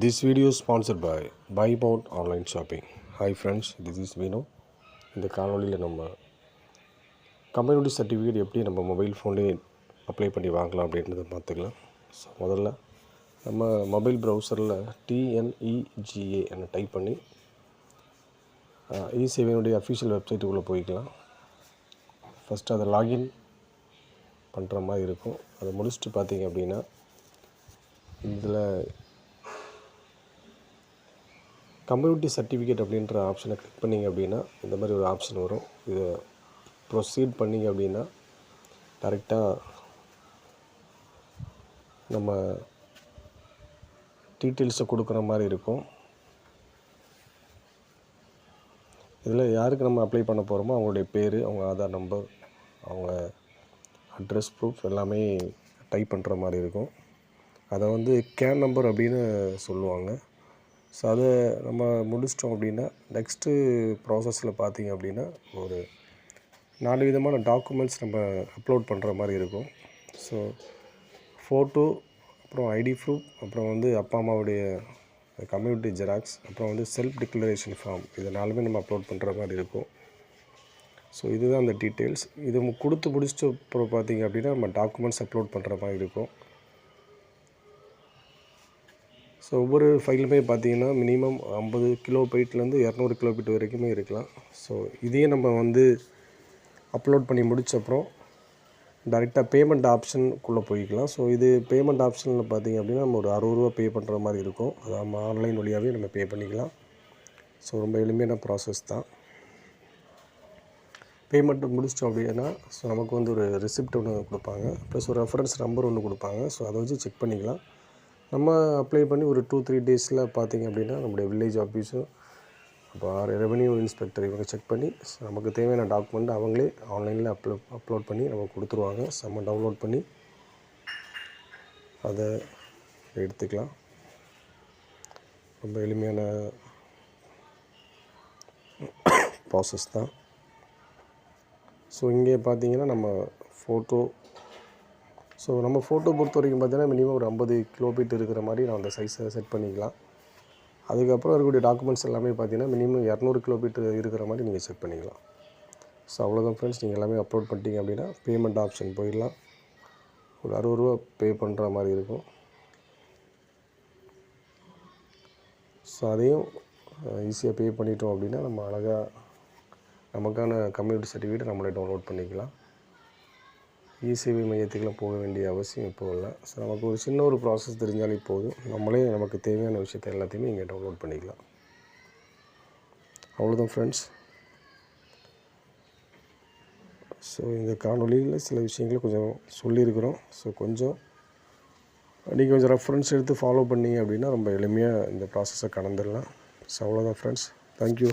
This video sponsor by by பவுட் online shopping hi friends this is வீனோ இந்த காணொளியில் நம்ம community certificate எப்படி நம்ம மொபைல் ஃபோன்லேயே அப்ளை பண்ணி வாங்கலாம் அப்படின்றத பார்த்துக்கலாம். ஸோ முதல்ல நம்ம மொபைல் ப்ரௌசரில் டிஎன்இஜிஏ என டைப் பண்ணி இ சேவையினுடைய அஃபிஷியல் வெப்சைட்டுக்குள்ளே போய்க்கலாம். ஃபஸ்ட்டு அதை லாகின் பண்ணுற மாதிரி இருக்கும். அதை முடிச்சுட்டு பார்த்தீங்க அப்படின்னா இதில் கம்யூனிட்டி சர்டிஃபிகேட் அப்படின்ற ஆப்ஷனை கிளிக் பண்ணிங்க அப்படின்னா இந்த மாதிரி ஒரு ஆப்ஷன் வரும். இதை ப்ரொசீட் பண்ணிங்க அப்படின்னா கரெக்டாக நம்ம டீட்டெயில்ஸை கொடுக்குற மாதிரி இருக்கும். இதில் யாருக்கு நம்ம அப்ளை பண்ண போகிறோமோ அவங்களுடைய பேர் அவங்க ஆதார் நம்பர் அவங்க அட்ரஸ் ப்ரூஃப் எல்லாமே டைப் பண்ணுற மாதிரி இருக்கும். அதை வந்து கேன் நம்பர் அப்படின்னு சொல்லுவாங்க. ஸோ அதை நம்ம முடிச்சிட்டோம் அப்படின்னா நெக்ஸ்ட்டு ப்ராசஸில் பார்த்திங்க அப்படின்னா ஒரு நாலு விதமான டாக்குமெண்ட்ஸ் நம்ம அப்லோட் பண்ணுற மாதிரி இருக்கும். ஸோ ஃபோட்டோ அப்புறம் ஐடி ப்ரூஃப் அப்புறம் வந்து அப்பா அம்மாவுடைய கம்யூனிட்டி ஜெராக்ஸ் அப்புறம் வந்து செல்ஃப் டிக்ளரேஷன் ஃபார்ம் இது நாலுமே நம்ம அப்லோட் பண்ணுற மாதிரி இருக்கும். ஸோ இதுதான் அந்த டீட்டெயில்ஸ் இது கொடுத்து முடிச்சுட்டு அப்புறம் பார்த்தீங்க அப்படின்னா நம்ம டாக்குமெண்ட்ஸ் அப்லோட் பண்ணுற மாதிரி இருக்கும். ஸோ ஒவ்வொரு ஃபைலுமே பார்த்தீங்கன்னா மினிமம் ஐம்பது கிலோ பைட்லேருந்து இரநூறு கிலோ பைட் வரைக்குமே இருக்கலாம். ஸோ இதையே நம்ம வந்து அப்லோட் பண்ணி முடிச்சப்புறம் டைரெக்டாக டேரெக்டாக பேமெண்ட் ஆப்ஷனுக்குள்ளே போய்க்கலாம். ஸோ இது பேமெண்ட் ஆப்ஷனில் பார்த்தீங்க அப்படின்னா நம்ம ஒரு அறுபது ரூபா பே பண்ணுற மாதிரி இருக்கும். அது நம்ம ஆன்லைன் வழியாகவே நம்ம பே பண்ணிக்கலாம். ஸோ ரொம்ப எளிமையான ப்ராசஸ் தான். பேமெண்ட் முடிச்சிட்டோம் அப்படின்னா ஸோ நமக்கு வந்து ஒரு ரெசிப்ட் ஒன்று கொடுப்பாங்க. ப்ளஸ் ஒரு ரெஃபரன்ஸ் நம்பர் ஒன்று கொடுப்பாங்க. ஸோ அதை வச்சு செக் பண்ணிக்கலாம். நம்ம அப்ளை பண்ணி ஒரு டூ த்ரீ டேஸில் பார்த்தீங்க அப்படின்னா நம்முடைய வில்லேஜ் ஆஃபீஸும் அப்போ ரெவென்யூ இன்ஸ்பெக்டர் இவங்க செக் பண்ணி நமக்கு தேவையான டாக்குமெண்ட் அவங்களே ஆன்லைனில் அப்லோ அப்லோட் பண்ணி நமக்கு கொடுத்துருவாங்க. நம்ம டவுன்லோட் பண்ணி அதை எடுத்துக்கலாம். ரொம்ப எளிமையான ப்ராசஸ் தான். ஸோ இங்கே பார்த்தீங்கன்னா நம்ம ஃபோட்டோ ஸோ நம்ம ஃபோட்டோ பொறுத்த வரைக்கும் பார்த்தீங்கன்னா மினிமம் ஒரு ஐம்பது கிலோபீட் இருக்கிற மாதிரி நான் அந்த சைஸை செட் பண்ணிக்கலாம். அதுக்கப்புறம் இருக்கக்கூடிய டாக்குமெண்ட்ஸ் எல்லாமே பார்த்தீங்கன்னா மினிமம் இரநூறு கிலோபீட் இருக்கிற மாதிரி நீங்கள் செட் பண்ணிக்கலாம். ஸோ அவ்வளோதான் ஃப்ரெண்ட்ஸ் நீங்கள் எல்லாமே அப்லோட் பண்ணிட்டீங்க அப்படின்னா பேமெண்ட் ஆப்ஷன் போயிடலாம். ஒரு அறுபது ரூபா பே பண்ணுற மாதிரி இருக்கும். ஸோ அதையும் ஈஸியாக பே பண்ணிட்டோம் அப்படின்னா நம்ம அழகாக நமக்கான கம்யூனிட்டி சர்டிஃபிகேட் நம்மளே டவுன்லோட் பண்ணிக்கலாம். இசேவை மையத்துக்கெலாம் போக வேண்டிய அவசியம் இப்போ இல்லை. ஸோ நமக்கு ஒரு சின்ன ஒரு ப்ராசஸ் தெரிஞ்சாலே போதும். நம்மளே நமக்கு தேவையான விஷயத்தை எல்லாத்தையுமே இங்கே டவுன்லோட் பண்ணிக்கலாம். அவ்வளோதான் ஃப்ரெண்ட்ஸ் ஸோ இந்த காணொலியில் சில விஷயங்களை கொஞ்சம் சொல்லியிருக்கிறோம். ஸோ கொஞ்சம் நீங்கள் கொஞ்சம் ரெஃபரன்ஸ் எடுத்து ஃபாலோ பண்ணீங்க அப்படின்னா ரொம்ப எளிமையாக இந்த ப்ராசஸை கடந்துடலாம். ஸோ அவ்வளோதான் ஃப்ரெண்ட்ஸ் தேங்க்யூ